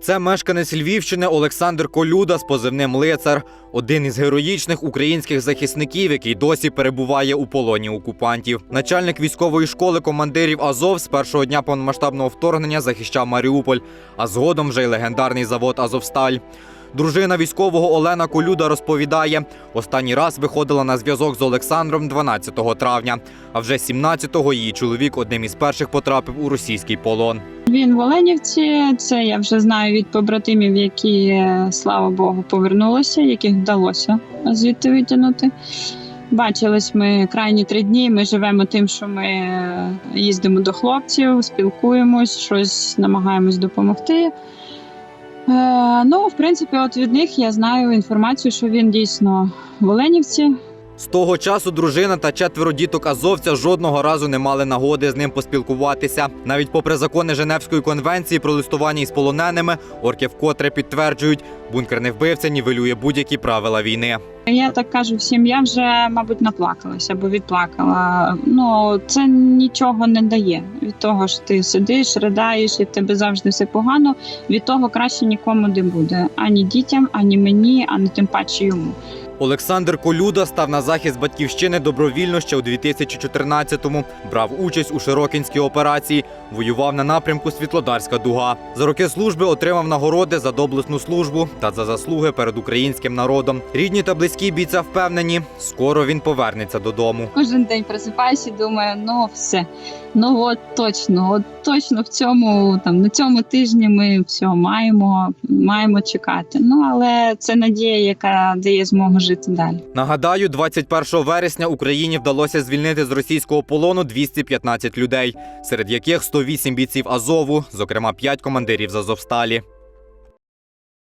Це мешканець Львівщини Олександр Колюда з позивним Лицар, один із героїчних українських захисників, який досі перебуває у полоні окупантів. Начальник військової школи командирів Азов з першого дня повномасштабного вторгнення захищав Маріуполь, а згодом вже й легендарний завод Азовсталь. Дружина військового Олена Колюда розповідає, останній раз виходила на зв'язок з Олександром 12 травня, а вже 17-го її чоловік одним із перших потрапив у російський полон. Він в Оленівці. Це я вже знаю від побратимів, які, е, слава Богу, повернулися, яких вдалося звідти витягнути. Бачились ми крайні три дні. Ми живемо тим, що ми е, їздимо до хлопців, спілкуємось, щось намагаємось допомогти. Е, ну, в принципі, от від них я знаю інформацію, що він дійсно в Оленівці. З того часу дружина та четверо діток азовця жодного разу не мали нагоди з ним поспілкуватися. Навіть попри закони Женевської конвенції про листування із полоненими, орки вкотре підтверджують, бункерний вбивця нівелює будь-які правила війни. Я так кажу всім, я вже, мабуть, наплакалася або відплакала. Ну це нічого не дає. Від того ж ти сидиш, riдаєш, і в тебе завжди все погано. Від того краще нікому не буде ані дітям, ані мені, ані тим паче йому. Олександр Колюда став на захист батьківщини добровільно ще у 2014-му. Брав участь у Широкінській операції, воював на напрямку Світлодарська дуга. За роки служби отримав нагороди за доблесну службу та за заслуги перед українським народом. Рідні та близькі бійця впевнені, скоро він повернеться додому. Кожен день просипаюся і думаю, ну все, ну от точно, от точно в цьому там на цьому тижні ми все маємо, маємо чекати. Ну але це надія, яка дає змогу жити далі. Нагадаю, 21 вересня Україні вдалося звільнити з російського полону 215 людей, серед яких 108 бійців Азову, зокрема 5 командирів з Азовсталі.